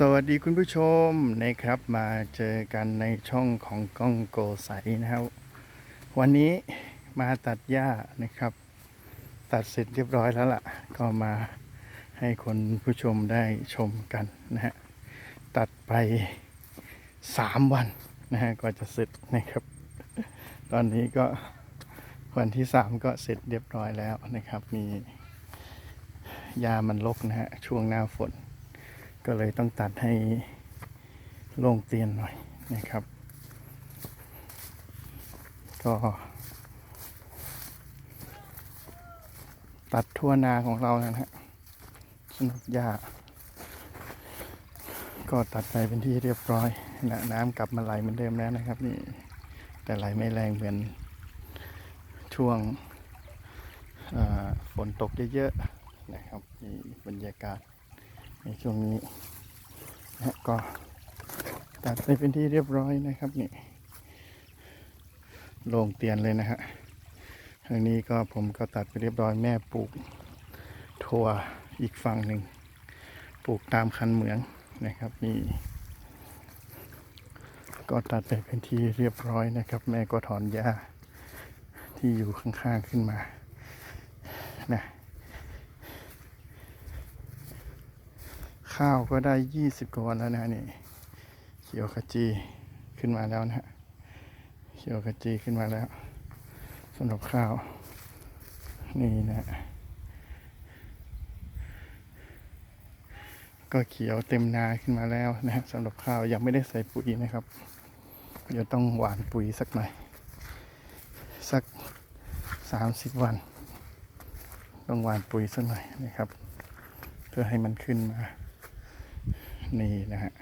สวัสดีคุณผู้ชมนะครับมาเจอกันในช่องของกล้องโกใสนะครับ วันนี้มาตัดหญ้านะครับ ตัดเสร็จเรียบร้อยแล้วล่ะ ก็มาให้คนผู้ชมได้ชมกันนะฮะตัดไปสามวันนะฮะก็จะเสร็จนะครับ ตอนนี้ก็วันที่สามก็เสร็จเรียบร้อยแล้วนะครับ มีหญ้ามันรกนะฮะช่วงหน้าฝน ก็เลยต้องตัดให้โล่งเตียนหน่อยนะครับ ก็ ตัดทั่วนาของเราแล้วนะฮะสนุกหญ้าก็ตัดไปเป็นที่เรียบร้อยนะน้ำกลับมาไหลเหมือนเดิมแล้วนะครับนี่แต่ไหลไม่แรงเหมือนช่วงฝนตกเยอะๆนะครับนี่บรรยากาศ ในช่วงนี้นะก็ตัดไปเป็นที่เรียบร้อยนะครับนี่โล่งเตียนเลยนะฮะทางนี้ก็ผมก็ตัดไปเรียบร้อยแม่ปลูกถั่วอีกฝั่งหนึ่งปลูกตามคันเหมืองนะครับนี่ก็ตัดไปเป็นที่เรียบร้อยนะครับ แม่ก็ถอนหญ้าที่อยู่ข้างๆขึ้นมานะ ข้าวก็ได้ยี่สิบกว่าวันแล้วนะนี่ เขียวขจีขึ้นมาแล้วนะฮะเขียวขจีขึ้นมาแล้วสำหรับข้าว นี่นะฮะก็เขียวเต็มนาขึ้นมาแล้วนะฮะสำหรับข้าวยังไม่ได้ใส่ปุ๋ยนะครับ เดี๋ยวต้องหว่านปุ๋ยสักหน่อย สักสามสิบวัน ต้องหว่านปุ๋ยสักหน่อยนะครับ เพื่อให้มันขึ้นมา นี่นะฮะ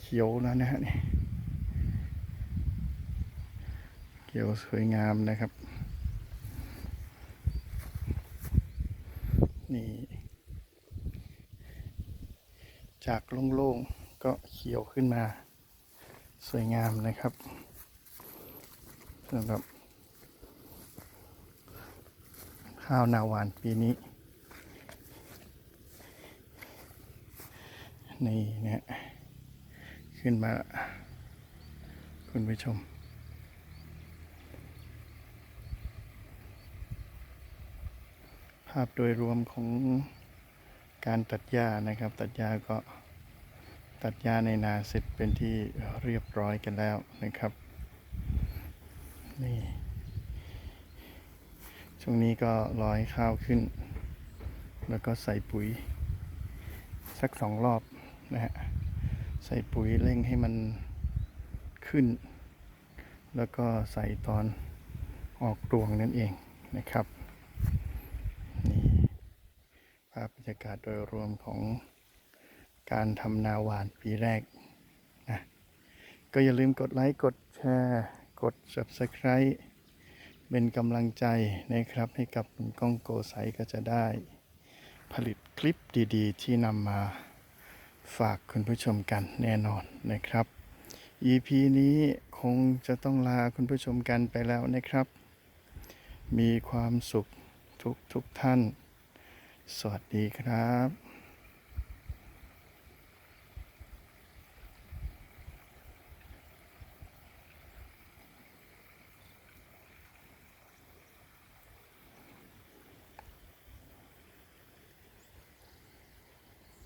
เขียวแล้วนะฮะนี่เขียวสวยงามนะครับ นี่ จากโล่งๆก็เขียวขึ้นมา สวยงามนะครับสำหรับข้าวนาหวานปีนี้ นี่นะขึ้นมา คุณผู้ชม ภาพโดยรวมของการตัดหญ้านะครับ ตัดหญ้าก็ตัดหญ้าในนาเสร็จเป็นที่เรียบร้อยกันแล้วนะครับ นี่ช่วงนี้ก็ร้อให้ข้าวขึ้น แล้วก็ใส่ปุ๋ย สักสองรอบ นะฮะใส่ปุ๋ยเร่งให้มันขึ้น แล้วก็ใส่ตอนออกรวงนั่นเองนะครับนี่ภาพบรรยากาศโดยรวมของการทำนาหวานปีแรกนะก็อย่าลืมกดไลค์กดแชร์กด Subscribe เป็นกำลังใจนะครับให้กับคุณก้องโกไซก็จะได้ผลิตคลิปดีๆ ที่นำมา ฝากคุณผู้ชมกันแน่นอนนะครับ EP นี้คงจะต้องลาคุณผู้ชมกันไปแล้วนะครับ มีความสุขทุกทุกท่าน สวัสดีครับ